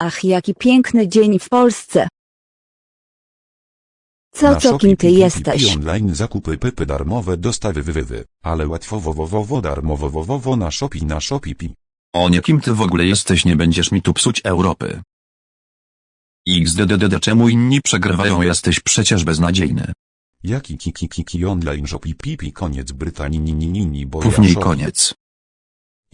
Ach, jaki piękny dzień w Polsce. Co, Na co, kim ty jesteś? Pi online zakupy pypy darmowe dostawy wywywy, ale łatwo wowowowo darmowo wowowo na Shopee na Shopee Pi. O nie kim ty w ogóle jesteś nie będziesz mi tu psuć Europy. XDDD czemu inni przegrywają jesteś przecież beznadziejny. Jaki kiki kiki online Shopee Pi Pi koniec Brytanii ni ni ni ni bo Puf ja koniec.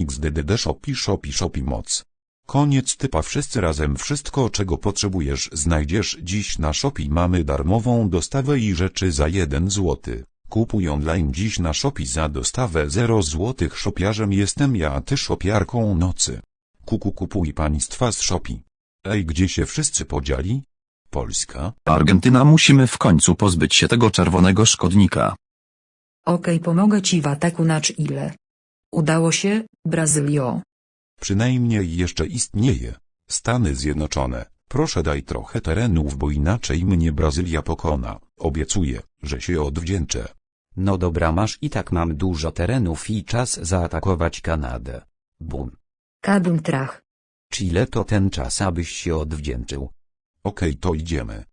XDDD Shopee Shopee Shopee moc. Koniec typa wszyscy razem wszystko czego potrzebujesz znajdziesz dziś na Shopee mamy darmową dostawę i rzeczy za 1 zł. Kupuj online dziś na Shopee za dostawę 0 zł szopiarzem jestem ja a ty szopiarką nocy. Kuku kupuj państwa z Shopee. Ej gdzie się wszyscy podzieli? Polska? Argentyna musimy w końcu pozbyć się tego czerwonego szkodnika. Okej, pomogę ci w ataku na ile. Udało się, Brazylio. Przynajmniej jeszcze istnieje. Stany Zjednoczone, proszę daj trochę terenów, bo inaczej mnie Brazylia pokona. Obiecuję, że się odwdzięczę. No dobra masz i tak mam dużo terenów i czas zaatakować Kanadę. Bum. Kadum trach. Chile to ten czas abyś się odwdzięczył. Okej, to idziemy.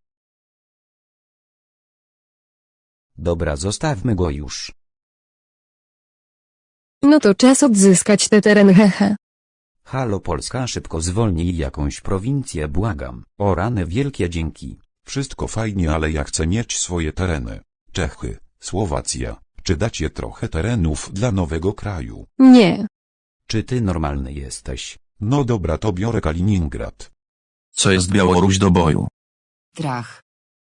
Dobra zostawmy go już. No to czas odzyskać te tereny hehe. Halo Polska szybko zwolnij jakąś prowincję błagam. O rany wielkie dzięki. Wszystko fajnie, ale ja chcę mieć swoje tereny. Czechy, Słowacja, czy dacie trochę terenów dla nowego kraju? Nie. Czy ty normalny jesteś? No dobra, to biorę Kaliningrad. Co jest Białoruś do boju? Trach.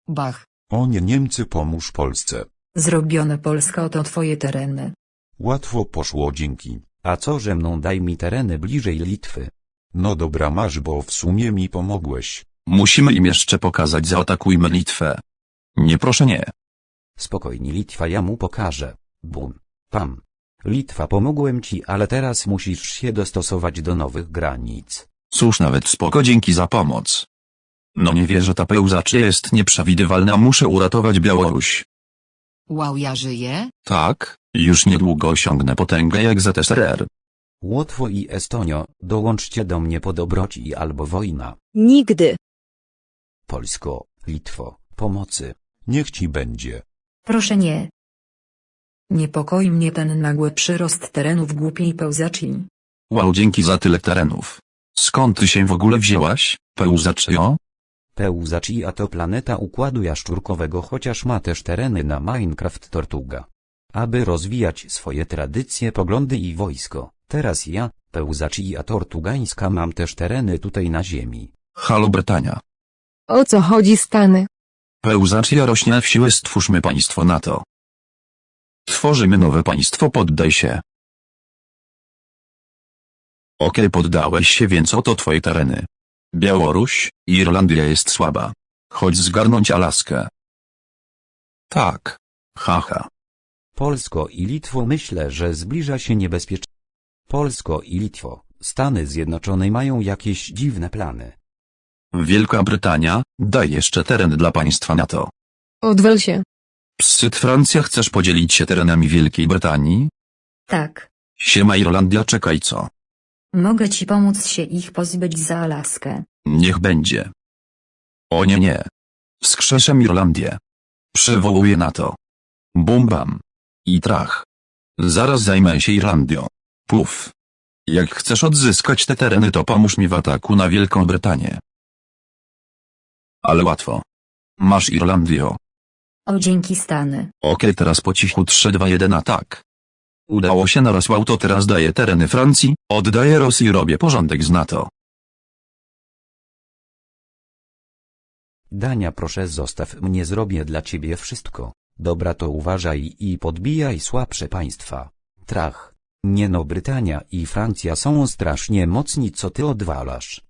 Bach. O nie Niemcy pomóż Polsce. Zrobione Polska oto twoje tereny. Łatwo poszło dzięki. A co ze mną daj mi tereny bliżej Litwy? No dobra masz, bo w sumie mi pomogłeś. Musimy im jeszcze pokazać zaatakujmy Litwę. Nie proszę nie. Spokojnie Litwa ja mu pokażę. Bum. Pam. Litwa pomogłem ci ale teraz musisz się dostosować do nowych granic. Cóż nawet spoko dzięki za pomoc. No nie wierzę ta pełzaczy jest nieprzewidywalna muszę uratować Białoruś. Wow, ja żyję? Tak, już niedługo osiągnę potęgę jak ZSRR. Łotwo i Estonio, dołączcie do mnie po dobroci albo wojna. Nigdy. Polsko, Litwo, pomocy. Niech ci będzie. Proszę nie. Niepokoi mnie ten nagły przyrost terenów głupiej pełzaczy. Wow dzięki za tyle terenów. Skąd ty się w ogóle wzięłaś, pełzaczyo? Pełzaci a to planeta Układu Jaszczurkowego chociaż ma też tereny na Minecraft Tortuga. Aby rozwijać swoje tradycje, poglądy i wojsko, teraz ja, Pełzaci a Tortugańska mam też tereny tutaj na ziemi. Halo Brytania. O co chodzi Stany? Pełzaczia rośnie w siłę stwórzmy państwo NATO. Tworzymy nowe państwo poddaj się. Okej poddałeś się więc oto twoje tereny. Białoruś, Irlandia jest słaba. Chodź zgarnąć Alaskę. Tak. Haha. Polsko i Litwo myślę, że zbliża się niebezpieczeństwo. Polsko i Litwo, Stany Zjednoczone mają jakieś dziwne plany. Wielka Brytania, daj jeszcze teren dla państwa NATO. Odwal się. Psyt Francja chcesz podzielić się terenami Wielkiej Brytanii? Tak. Siema Irlandia czekaj co. Mogę ci pomóc się ich pozbyć za Alaskę. Niech będzie. O nie nie. Wskrzeszę Irlandię. Przywołuję NATO. Bum bam. I trach. Zaraz zajmę się Irlandią. Puf. Jak chcesz odzyskać te tereny to pomóż mi w ataku na Wielką Brytanię. Ale łatwo. Masz Irlandio. O dzięki Stany. Okej teraz po cichu 3 2 1 atak. Udało się narosłał to teraz daję tereny Francji, oddaję Rosji robię porządek z NATO. Dania proszę zostaw mnie zrobię dla ciebie wszystko. Dobra to uważaj i podbijaj słabsze państwa. Trach. Nie no Brytania i Francja są strasznie mocni co ty odwalasz.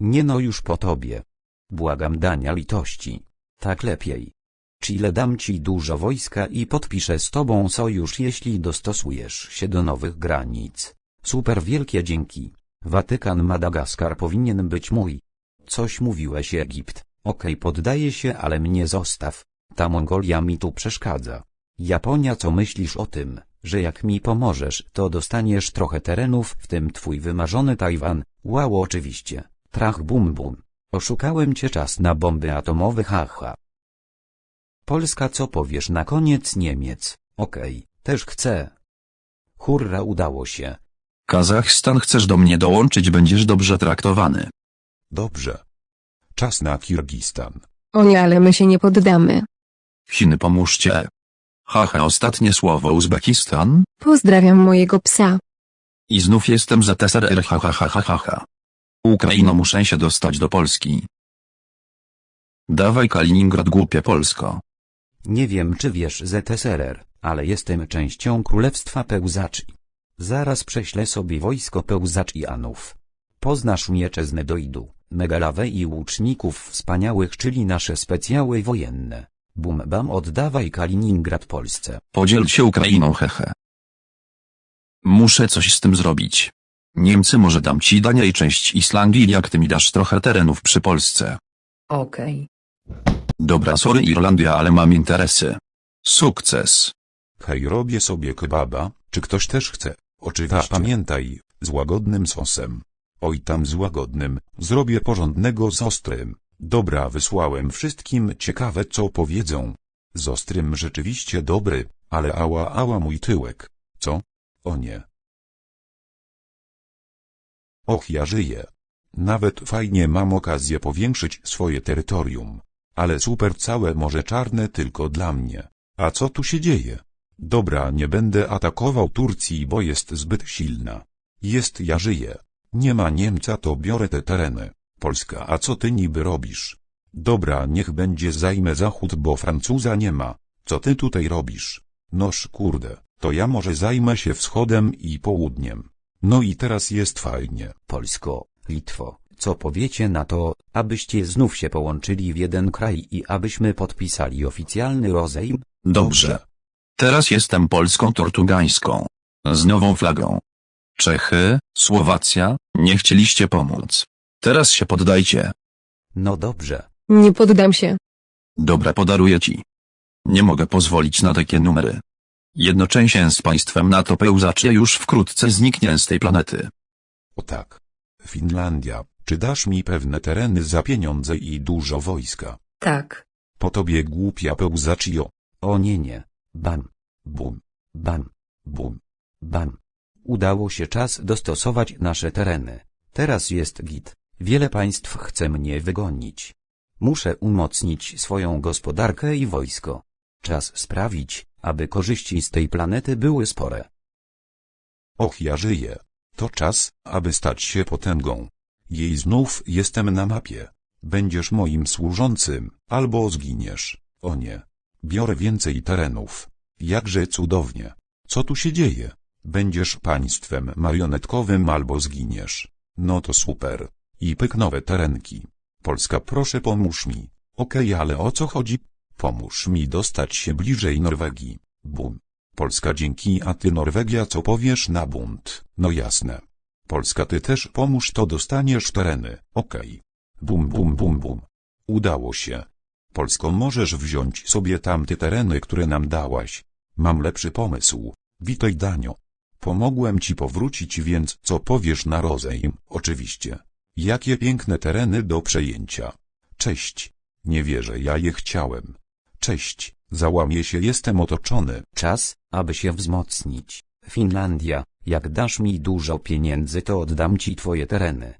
Nie no już po tobie. Błagam Dania litości. Tak lepiej. Chile dam ci dużo wojska i podpiszę z tobą sojusz jeśli dostosujesz się do nowych granic. Super wielkie dzięki. Watykan Madagaskar powinien być mój. Coś mówiłeś Egipt. Okej poddaję się ale mnie zostaw. Ta Mongolia mi tu przeszkadza. Japonia co myślisz o tym? że jak mi pomożesz, to dostaniesz trochę terenów, w tym twój wymarzony Tajwan. Wow, oczywiście. Trach bum bum. Oszukałem cię czas na bomby atomowe, haha. Polska, co powiesz na koniec Niemiec? Okej, też chcę. Hurra, udało się. Kazachstan chcesz do mnie dołączyć będziesz dobrze traktowany. Dobrze. Czas na Kirgistan. O nie, ale my się nie poddamy. Chiny pomóżcie. Haha ostatnie słowo Uzbekistan? Pozdrawiam mojego psa. I znów jestem za TSRR ha ha ha ha ha ha. Ukraino muszę się dostać do Polski. Dawaj Kaliningrad głupie Polsko. Nie wiem czy wiesz ZSRR, ale jestem częścią Królestwa Pełzaczy. Zaraz prześlę sobie wojsko Pełzaczyjanów. Poznasz miecze z Nedoidu, megalawę i łuczników wspaniałych czyli nasze specjały wojenne. Bum bam oddawaj Kaliningrad Polsce. Podziel się Ukrainą hehe. Muszę coś z tym zrobić. Niemcy może dam ci Dania i część Islandii jak ty mi dasz trochę terenów przy Polsce. Okej. Dobra sorry Irlandia ale mam interesy. Sukces. Hej, robię sobie kebaba, czy ktoś też chce? Oczywiście. pamiętaj, z łagodnym sosem. Oj tam z łagodnym, zrobię porządnego z ostrym. Dobra, wysłałem wszystkim ciekawe co powiedzą. Z ostrym rzeczywiście dobry, ale ała ała mój tyłek. Co? O nie. Och ja żyję. Nawet fajnie mam okazję powiększyć swoje terytorium. Ale super całe Morze Czarne tylko dla mnie. A co tu się dzieje? Dobra, nie będę atakował Turcji, bo jest zbyt silna. Jest ja żyję. Nie ma Niemca, to biorę te tereny. Polska, a co ty niby robisz? Dobra, niech będzie zajmę zachód, bo Francuza nie ma. Co ty tutaj robisz? Noż kurde, to ja może zajmę się wschodem i południem. No i teraz jest fajnie. Polsko, Litwo, co powiecie na to, abyście znów się połączyli w jeden kraj i abyśmy podpisali oficjalny rozejm? Dobrze. Teraz jestem Polską Tortugańską. Z nową flagą. Czechy, Słowacja, nie chcieliście pomóc. Teraz się poddajcie. No dobrze. Nie poddam się. Dobra podaruję ci. Nie mogę pozwolić na takie numery. Jednocześnie z państwem NATO pełzacie już wkrótce zniknie z tej planety. O tak. Finlandia, czy dasz mi pewne tereny za pieniądze i dużo wojska? Tak. Po tobie głupia pełzaczio. O nie nie. Bam, Bum, bam, bum. bam. Udało się czas dostosować nasze tereny. Teraz jest git. Wiele państw chce mnie wygonić. Muszę umocnić swoją gospodarkę i wojsko. Czas sprawić, aby korzyści z tej planety były spore. Och ja żyję. To czas, aby stać się potęgą. Jej znów jestem na mapie. Będziesz moim służącym, albo zginiesz. O nie. Biorę więcej terenów. Jakże cudownie. Co tu się dzieje? Będziesz państwem marionetkowym albo zginiesz. No to super. I pyk nowe terenki. Polska proszę pomóż mi. Okej, ale o co chodzi? Pomóż mi dostać się bliżej Norwegii. Bum. Polska dzięki, a ty Norwegia co powiesz na bunt? No jasne. Polska ty też pomóż to dostaniesz tereny. Okej. Bum bum bum bum. Udało się. Polsko możesz wziąć sobie tamte tereny, które nam dałaś. Mam lepszy pomysł. Witaj Danio. Pomogłem ci powrócić, więc co powiesz na rozejm? Oczywiście. Jakie piękne tereny do przejęcia. Cześć. Nie wierzę, ja je chciałem. Cześć. Załamie się, jestem otoczony. Czas, aby się wzmocnić. Finlandia, jak dasz mi dużo pieniędzy to oddam ci twoje tereny.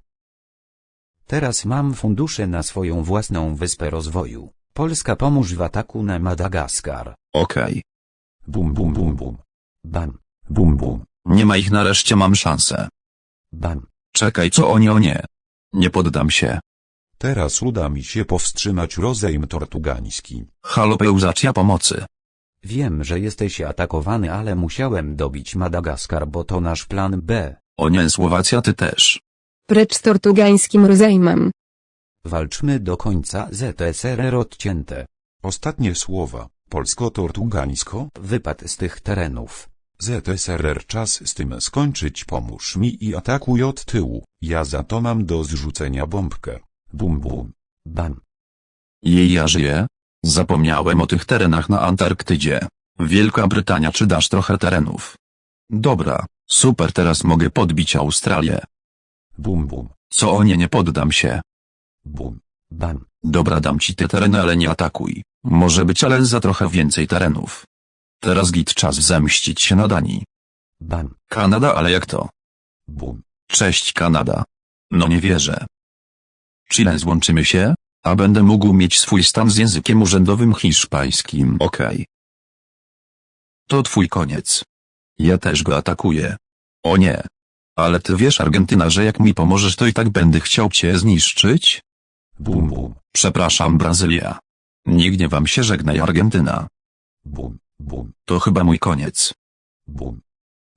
Teraz mam fundusze na swoją własną wyspę rozwoju. Polska pomóż w ataku na Madagaskar. Okej. Bum bum bum bum. Bam, Bum bum. Nie ma ich nareszcie mam szansę. bam. Czekaj co oni o nie. Nie poddam się. Teraz uda mi się powstrzymać rozejm tortugański. Halo pełzacja pomocy. Wiem, że jesteś atakowany, ale musiałem dobić Madagaskar, bo to nasz plan B. O nie Słowacja ty też. Precz z tortugańskim rozejmem. Walczmy do końca ZSRR odcięte. Ostatnie słowa. Polsko-tortugańsko? Wypad z tych terenów. ZSRR czas z tym skończyć pomóż mi i atakuj od tyłu. Ja za to mam do zrzucenia bombkę. Bum bum. Bam. Jej ja żyję? Zapomniałem o tych terenach na Antarktydzie. Wielka Brytania czy dasz trochę terenów? Dobra, super teraz mogę podbić Australię. Bum bum, Co o nie nie poddam się. bum. Bam. Dobra dam ci te tereny ale nie atakuj. Może być ale za trochę więcej terenów. Teraz git czas zemścić się na Danii. Bam. Kanada ale jak to? Bum. Cześć Kanada. No nie wierzę. Chile złączymy się, a będę mógł mieć swój stan z językiem urzędowym hiszpańskim. Okej. To twój koniec. Ja też go atakuję. O nie. Ale ty wiesz Argentyna, że jak mi pomożesz to i tak będę chciał cię zniszczyć? Bum bum, Przepraszam Brazylia. Nie gniewam się żegnaj Argentyna. bum, bum, To chyba mój koniec. bum.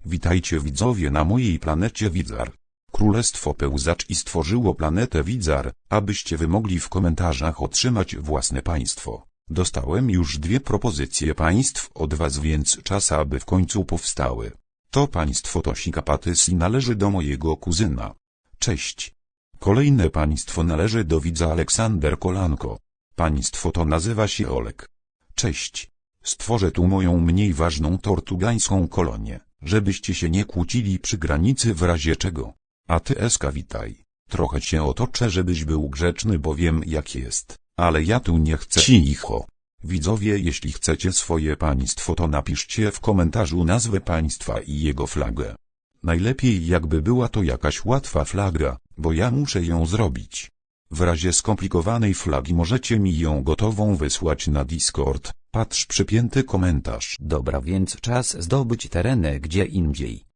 Witajcie widzowie na mojej planecie Widzar. Królestwo Pełzacz i stworzyło planetę Widzar, abyście wy mogli w komentarzach otrzymać własne państwo. Dostałem już dwie propozycje państw od was więc czas aby w końcu powstały. To państwo Tosikapatys i należy do mojego kuzyna. Cześć. Kolejne państwo należy do widza Aleksander Kolanko. Państwo to nazywa się Olek. Cześć. Stworzę tu moją mniej ważną tortugańską kolonię, żebyście się nie kłócili przy granicy w razie czego. A ty Eska witaj. Trochę cię otoczę żebyś był grzeczny bo wiem jak jest, ale ja tu nie chcę cicho. Widzowie jeśli chcecie swoje państwo to napiszcie w komentarzu nazwę państwa i jego flagę. Najlepiej jakby była to jakaś łatwa flaga, bo ja muszę ją zrobić. W razie skomplikowanej flagi możecie mi ją gotową wysłać na Discord, patrz przypięty komentarz. Dobra więc czas zdobyć tereny gdzie indziej.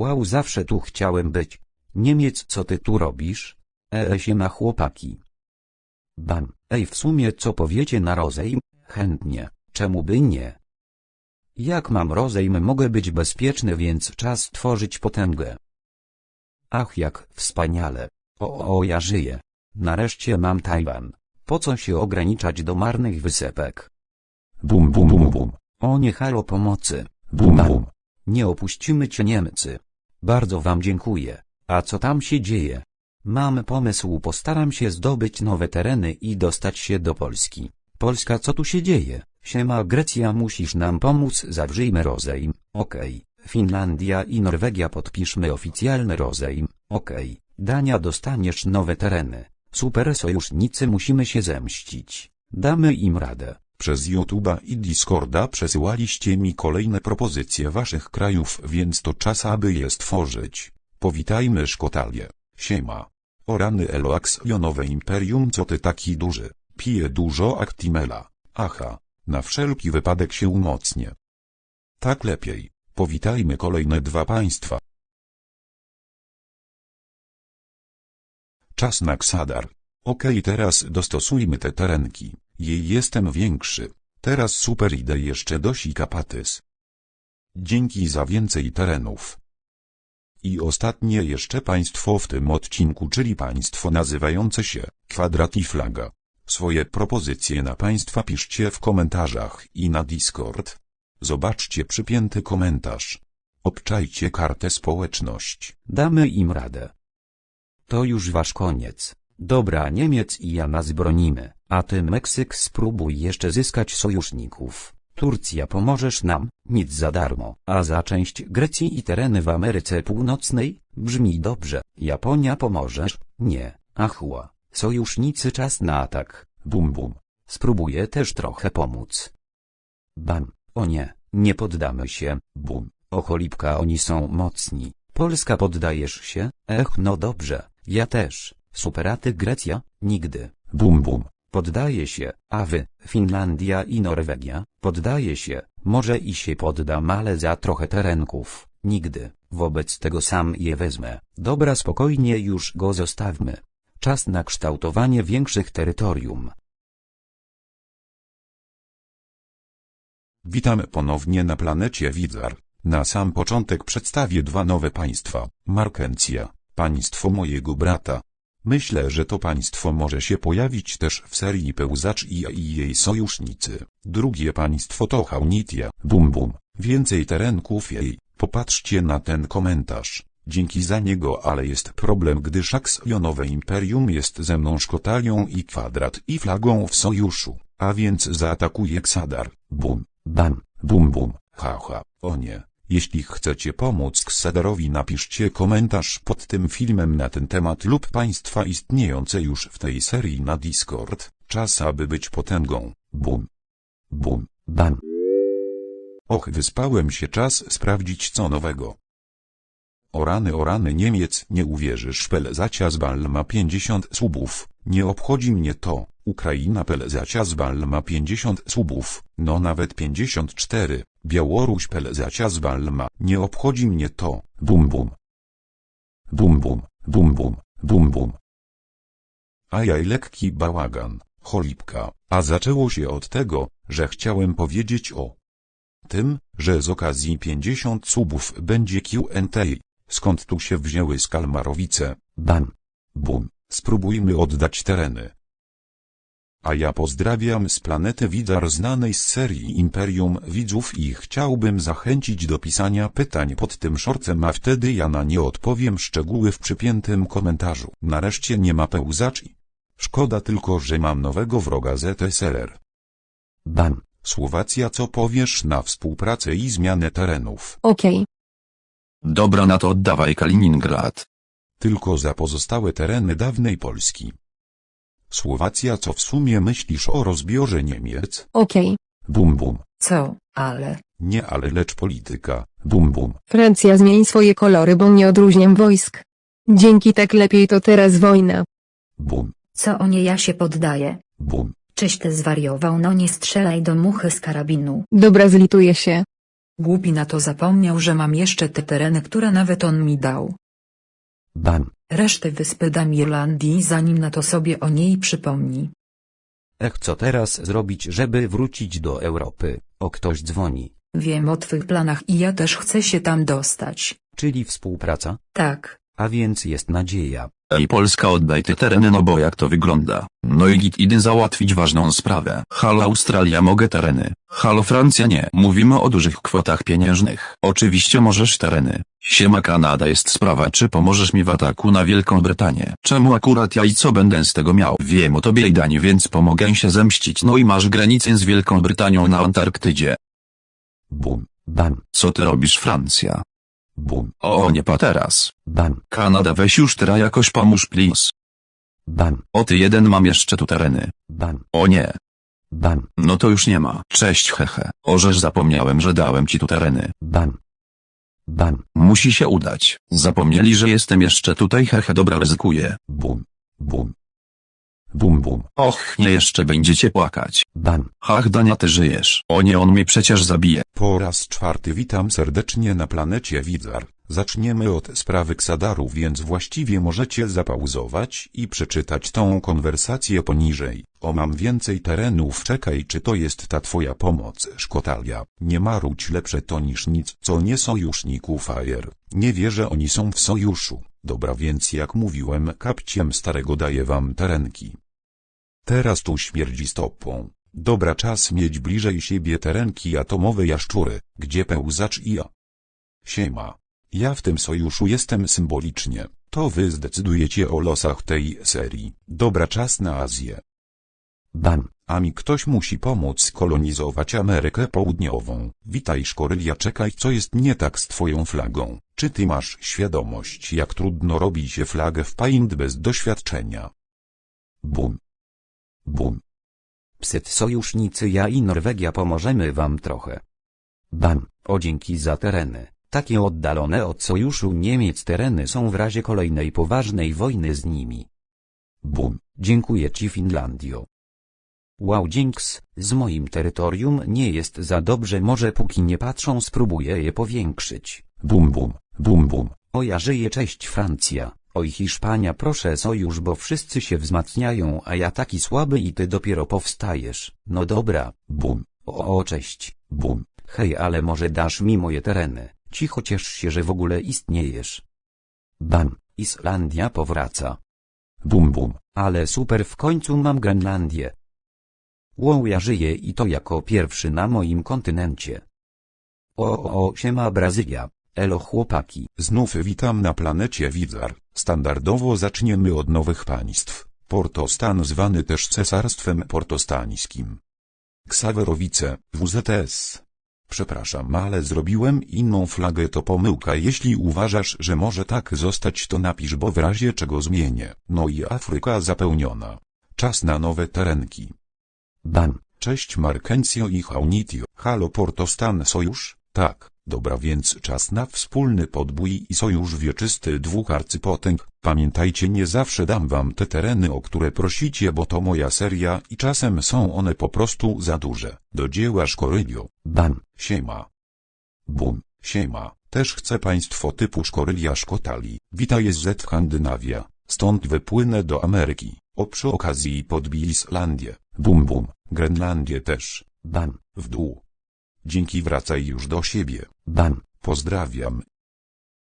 Wow zawsze tu chciałem być. Niemiec co ty tu robisz? Eee siema chłopaki. Bam, ej w sumie co powiecie na rozejm? Chętnie, czemu by nie? Jak mam rozejm mogę być bezpieczny więc czas tworzyć potęgę. Ach jak wspaniale. O o ja żyję. Nareszcie mam Tajwan. Po co się ograniczać do marnych wysepek? Bum bum bum bum, O nie halo pomocy. bum bum. Nie opuścimy cię Niemcy. Bardzo wam dziękuję. A co tam się dzieje? Mam pomysł postaram się zdobyć nowe tereny i dostać się do Polski. Polska co tu się dzieje? Siema Grecja musisz nam pomóc zawrzyjmy rozejm. Okej. Finlandia i Norwegia podpiszmy oficjalny rozejm. Okej. Dania dostaniesz nowe tereny. Super sojusznicy musimy się zemścić. Damy im radę. Przez YouTube'a i Discorda przesyłaliście mi kolejne propozycje waszych krajów, więc to czas aby je stworzyć. Powitajmy Szkotalię. Siema. O rany Eloaksjonowe Imperium co ty taki duży? Pije dużo Actimela. Aha. Na wszelki wypadek się umocnię. Tak lepiej. Powitajmy kolejne dwa państwa. Czas na Ksadar. Okej teraz dostosujmy te terenki. Jej jestem większy. Teraz super idę jeszcze do Sikapatys. Dzięki za więcej terenów. I ostatnie jeszcze państwo w tym odcinku, czyli państwo nazywające się Kwadrat i Flaga. Swoje propozycje na państwa piszcie w komentarzach i na Discord. Zobaczcie przypięty komentarz. Obczajcie kartę społeczność. Damy im radę. To już wasz koniec. Dobra Niemiec i ja nas bronimy, a ty Meksyk spróbuj jeszcze zyskać sojuszników. Turcja pomożesz nam, nic za darmo, a za część Grecji i tereny w Ameryce Północnej, brzmi dobrze, Japonia pomożesz, nie, achła, sojusznicy czas na atak. Bum bum. Spróbuję też trochę pomóc. Bam, o nie, nie poddamy się, Bum. o cholipka oni są mocni. Polska poddajesz się? Ech no dobrze, ja też. Superaty Grecja? Nigdy. Bum bum. Poddaje się, a wy, Finlandia i Norwegia, poddaje się, może i się poddam ale za trochę terenków, nigdy, wobec tego sam je wezmę. Dobra spokojnie już go zostawmy. Czas na kształtowanie większych terytorium. Witamy ponownie na planecie Widzar. Na sam początek przedstawię dwa nowe państwa. Markencja, państwo mojego brata. Myślę, że to państwo może się pojawić też w serii Pełzacz i jej sojusznicy. Drugie państwo to Haunitia. Bum bum. Więcej terenków jej. Popatrzcie na ten komentarz. Dzięki za niego, ale jest problem, gdyż aksjonowe imperium jest ze mną Szkotalią i kwadrat i flagą w sojuszu, a więc zaatakuje Ksadar. Bum. Bam, Bum bum, haha, o nie. Jeśli chcecie pomóc Ksaderowi napiszcie komentarz pod tym filmem na ten temat lub państwa istniejące już w tej serii na Discord. Czas aby być potęgą. Bum. Bum. Bam. Och wyspałem się czas sprawdzić co nowego. O rany o rany Niemiec nie uwierzysz Pelezacia z Bal ma 50 subów, nie obchodzi mnie to, Ukraina Pelezacia z Bal ma 50 subów, no nawet 54, Białoruś Pelezacia z Bal ma, nie obchodzi mnie to, bum bum. Bum bum, bum bum, bum bum. Ajaj lekki bałagan, cholipka, a zaczęło się od tego, że chciałem powiedzieć o tym, że z okazji 50 subów będzie Q&A, skąd tu się wzięły skalmarowice, Bam. bum, spróbujmy oddać tereny. A ja pozdrawiam z planety Widzar znanej z serii Imperium Widzów i chciałbym zachęcić do pisania pytań pod tym shortcem, a wtedy ja na nie odpowiem szczegóły w przypiętym komentarzu. Nareszcie nie ma pełzaczy. Szkoda tylko, że mam nowego wroga ZSRR. Bam. Słowacja co powiesz na współpracę i zmianę terenów? Okej. Dobra na to oddawaj Kaliningrad. Tylko za pozostałe tereny dawnej Polski. Słowacja co w sumie myślisz o rozbiorze Niemiec? Okej. Bum bum. Co, ale. Nie ale lecz polityka. Bum bum. Francja zmień swoje kolory, bo nie odróżniam wojsk. Dzięki tak lepiej to teraz wojna. Bum. Co o nie ja się poddaję? Bum. Czyś ty zwariował no nie strzelaj do muchy z karabinu. Dobra zlituję się. Głupi na to zapomniał, że mam jeszcze te tereny, które nawet on mi dał. Bam. Resztę wyspy dam Irlandii zanim na to sobie o niej przypomni. Ech co teraz zrobić żeby wrócić do Europy? O ktoś dzwoni. Wiem o twych planach i ja też chcę się tam dostać. Czyli współpraca? Tak. A więc jest nadzieja. Ej Polska oddaj te tereny no bo jak to wygląda. No i git idę załatwić ważną sprawę. Halo Australia mogę tereny. Halo Francja nie. Mówimy o dużych kwotach pieniężnych. Oczywiście możesz tereny. Siema Kanada jest sprawa czy pomożesz mi w ataku na Wielką Brytanię. Czemu akurat ja i co będę z tego miał? Wiem o tobie i Danii więc pomogę się zemścić no i masz granicę z Wielką Brytanią na Antarktydzie. Bum. Bam. Co ty robisz Francja? Bum. O nie pa teraz. Bam. Kanada weź już teraz jakoś pomóż please. Bam. O ty jeden mam jeszcze tu tereny. Bam. O nie. Bam. No to już nie ma. Cześć hehe. Orzesz zapomniałem, że dałem ci tu tereny. Bam. Bam. Musi się udać. Zapomnieli, że jestem jeszcze tutaj hehe dobra ryzykuję. Bum. Bum. Bum bum. Och nie jeszcze będziecie płakać. Bam. Hach Dania ty żyjesz. O nie on mnie przecież zabije. Po raz czwarty witam serdecznie na planecie Widzar. Zaczniemy od sprawy Ksadaru, więc właściwie możecie zapauzować i przeczytać tą konwersację poniżej. O mam więcej terenów, czekaj czy to jest ta twoja pomoc, Szkotalia. Nie marudź lepsze to niż nic, co nie sojuszników Fire. Nie wierzę oni są w sojuszu. Dobra więc jak mówiłem kapciem starego daję wam terenki. Teraz tu śmierdzi stopą. Dobra czas mieć bliżej siebie terenki atomowe jaszczury, gdzie pełzacz i ja. Siema. Ja w tym sojuszu jestem symbolicznie. To wy zdecydujecie o losach tej serii. Dobra czas na Azję. Bam. A mi ktoś musi pomóc kolonizować Amerykę Południową. Witaj Szkorylia czekaj co jest nie tak z twoją flagą. Czy ty masz świadomość jak trudno robi się flagę w paint bez doświadczenia? Bum. Bum. Psyt sojusznicy ja i Norwegia pomożemy wam trochę. Bam. O dzięki za tereny. Takie oddalone od sojuszu Niemiec tereny są w razie kolejnej poważnej wojny z nimi. Bum. Dziękuję ci Finlandio. Wow dzięks, z moim terytorium nie jest za dobrze może póki nie patrzą spróbuję je powiększyć. Bum bum. Bum bum. O ja żyję cześć Francja, oj Hiszpania proszę sojusz bo wszyscy się wzmacniają a ja taki słaby i ty dopiero powstajesz, no dobra, Bum. o, o cześć, Bum. hej ale może dasz mi moje tereny, cicho ciesz się że w ogóle istniejesz. Bam, Islandia powraca, Bum bum. ale super w końcu mam Grenlandię. Wow ja żyję i to jako pierwszy na moim kontynencie. O, o, o siema Brazylia, elo chłopaki. Znów witam na planecie Widzar. Standardowo zaczniemy od nowych państw. Portostan zwany też Cesarstwem Portostańskim. Ksawerowice, WZS. Przepraszam, ale zrobiłem inną flagę to pomyłka. Jeśli uważasz, że może tak zostać, to napisz, bo w razie czego zmienię. No i Afryka zapełniona. Czas na nowe terenki. Bam. Cześć Markencio i Haunitio. Halo Portostan Sojusz? Tak, dobra więc czas na wspólny podbój i sojusz wieczysty dwóch arcypotęg. Pamiętajcie nie zawsze dam wam te tereny o które prosicie bo to moja seria i czasem są one po prostu za duże. Do dzieła Szkorylio. Bam. Siema. Bum, siema. Też chcę państwo typu Szkorylia Szkotali. Witaj z Skandynawia. Stąd wypłynę do Ameryki. O przy okazji podbij Islandię. Bum bum. Grenlandię też. Bam. W dół. Dzięki wracaj już do siebie. Bam. Pozdrawiam